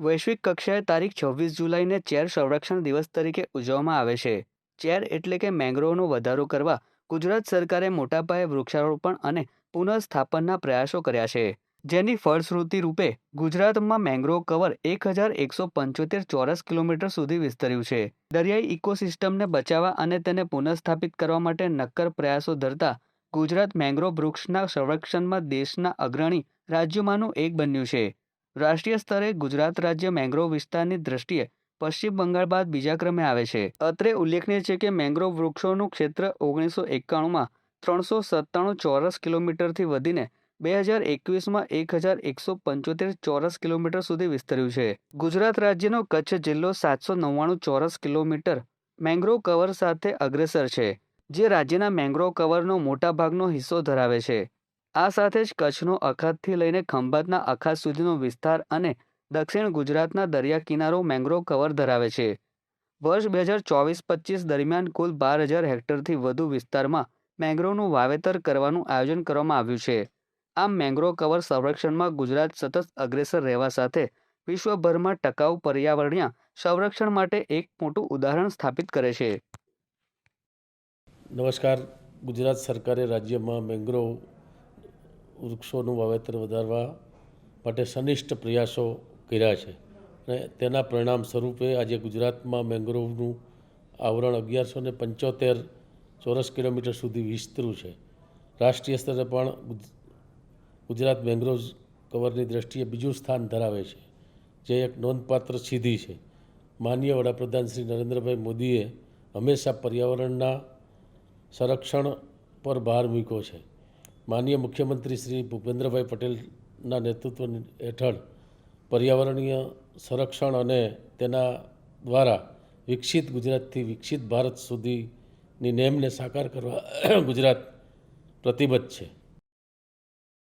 વૈશ્વિક કક્ષાએ તારીખ છવ્વીસ જુલાઈને ચેર સંરક્ષણ દિવસ તરીકે ઉજવવામાં આવે છે. ચેર એટલે કે મેંગ્રોવનો વધારો કરવા ગુજરાત સરકારે મોટા પાયે વૃક્ષારોપણ અને પુનઃસ્થાપનના પ્રયાસો કર્યા છે. જેની ફળશ્રુતિ રૂપે ગુજરાતમાં મેંગ્રોવ કવર એક હજાર એકસો પંચોતેર ચોરસ કિલોમીટર સુધી વિસ્તર્યું છે. દરિયાઈ ઇકોસિસ્ટમને બચાવવા અને તેને પુનઃસ્થાપિત કરવા માટે નક્કર પ્રયાસો ધરતા ગુજરાત મેંગ્રોવ વૃક્ષના સંરક્ષણમાં દેશના અગ્રણી રાજ્યોમાંનું એક બન્યું છે. રાષ્ટ્રીય સ્તરે ગુજરાત રાજ્ય મેંગ્રોવ વિસ્તારની દ્રષ્ટિએ પશ્ચિમ બંગાળ બાદ બીજા ક્રમે આવે છે. અત્રે ઉલ્લેખનીય છે કે મેંગ્રોવ વૃક્ષોનું ક્ષેત્ર ઓગણીસો એકાણુંમાં ત્રણસો સત્તાણું ચોરસ કિલોમીટરથી વધીને બે હજાર એકવીસમાં એક હજાર એકસો પંચોતેર ચોરસ કિલોમીટર સુધી વિસ્તર્યું છે. ગુજરાત રાજ્યનો કચ્છ જિલ્લો સાતસો નવ્વાણું ચોરસ કિલોમીટર મેંગ્રોવ કવર સાથે અગ્રેસર છે, જે રાજ્યના મેંગ્રોવ કવરનો મોટા ભાગનો હિસ્સો ધરાવે છે. આ સાથે જ કચ્છનો અખાતથી લઈને ખંભાતના અખાત સુધીનો વિસ્તાર અને દક્ષિણ ગુજરાતના દરિયા કિનારો મેંગ્રોવ કવર ધરાવે છે. વર્ષ બે હજાર ચોવીસ પચીસ દરમિયાન કુલ બાર હજાર હેક્ટરથી વધુ વિસ્તારમાં મેંગ્રોવનું વાવેતર કરવાનું આયોજન કરવામાં આવ્યું છે. આમ મેંગ્રોવ કવર સંરક્ષણમાં ગુજરાત સતત અગ્રેસર રહેવા સાથે વિશ્વભરમાં ટકાઉ પર્યાવરણીય સંરક્ષણ માટે એક મોટું ઉદાહરણ સ્થાપિત કરે છે. નમસ્કાર. ગુજરાત સરકારે રાજ્યમાં મેંગ્રોવ વૃક્ષોનું વાવેતર વધારવા માટે સનિષ્ઠ પ્રયાસો કર્યા છે અને તેના પરિણામ સ્વરૂપે આજે ગુજરાતમાં મેંગ્રોવનું આવરણ અગિયારસો ને પંચોતેર ચોરસ કિલોમીટર સુધી વિસ્તરું છે. રાષ્ટ્રીય સ્તરે પણ ગુજરાત મેંગ્રોવ કવરની દ્રષ્ટિએ બીજું સ્થાન ધરાવે છે, જે એક નોંધપાત્ર સિદ્ધિ છે. માનનીય વડાપ્રધાન શ્રી નરેન્દ્રભાઈ મોદીએ હંમેશા પર્યાવરણના સંરક્ષણ પર ભાર મૂક્યો છે. માનનીય મુખ્યમંત્રી શ્રી ભૂપેન્દ્રભાઈ પટેલના નેતૃત્વ હેઠળ પર્યાવરણીય સંરક્ષણ અને તેના દ્વારા વિકસિત ગુજરાતથી વિકસિત ભારત સુધીની નેમને સાકાર કરવા ગુજરાત પ્રતિબદ્ધ છે.